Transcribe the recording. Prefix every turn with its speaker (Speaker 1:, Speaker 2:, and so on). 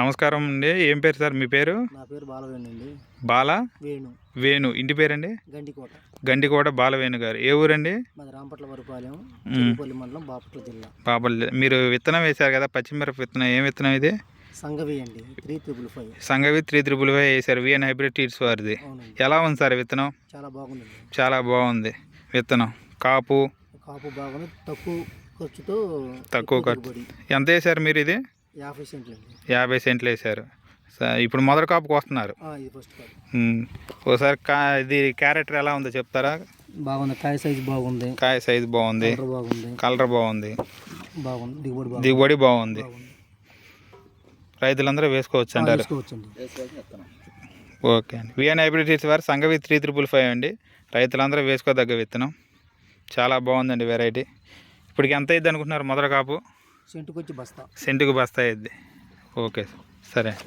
Speaker 1: నమస్కారం అండి. ఏం పేరు సార్? మీ పేరు?
Speaker 2: నా పేరు బాలవేణి అండి.
Speaker 1: బాల?
Speaker 2: వేణు.
Speaker 1: వేణు. ఇంటి పేరండి?
Speaker 2: గండికోట.
Speaker 1: గండికోట బాలవేణు గారు. ఏ ఊరండి?
Speaker 2: మాది రాంపట్ల వరపాలెం చెరుపల్లి మండలం బాపట్ల జిల్లా.
Speaker 1: బాబల్ మీరు విత్తనం వేశారు కదా పచ్చిమిరప విత్తనం. ఏం విత్తనం ఇది?
Speaker 2: సంగవి అండి. Three triple five.
Speaker 1: Sangavi three triple why వేశారు. విఎన్ హైబ్రిడ్ టీడ్స్ వారిది. ఎలా ఉంది సార్ విత్తనం?
Speaker 2: చాలా బాగుందండి.
Speaker 1: చాలా బాగుంది విత్తనం. కాపు?
Speaker 2: కాపు బాగుంది తక్కువ ఖర్చుతో
Speaker 1: తక్కువ ఖర్చు. ఎంత వేశారు మీరు ఇది?
Speaker 2: యాభై సెంట్లు
Speaker 1: యాభై సెంట్లు వేశారు. ఇప్పుడు మొదటి కాపుకి వస్తున్నారు. ఒకసారి కా ఇది క్యారెక్టర్ ఎలా ఉందో చెప్తారా?
Speaker 2: బాగుంది. కాయ సైజ్ బాగుంది.
Speaker 1: కాయ సైజు బాగుంది.
Speaker 2: కలర్ బాగుంది.
Speaker 1: కలర్ బాగుంది.
Speaker 2: బాగుంది. దిగుబడి బాగుంది.
Speaker 1: దిగుబడి బాగుంది. రైతులందరూ వేసుకోవచ్చు అంటారు. ఓకే అండి. విఎన్ హైబ్రిడ్ వారు సంగవి త్రీ త్రిపుల్ ఫైవ్ అండి. రైతులందరూ వేసుకోదగ్గ విత్తనం. చాలా బాగుందండి వెరైటీ. ఇప్పటికి ఎంత అయింది అనుకుంటున్నారు మొదటి కాపు?
Speaker 2: సెంటుకొచ్చి బస్తా.
Speaker 1: సెంటుకు బస్తా అయ్యిద్ది. ఓకే సరే.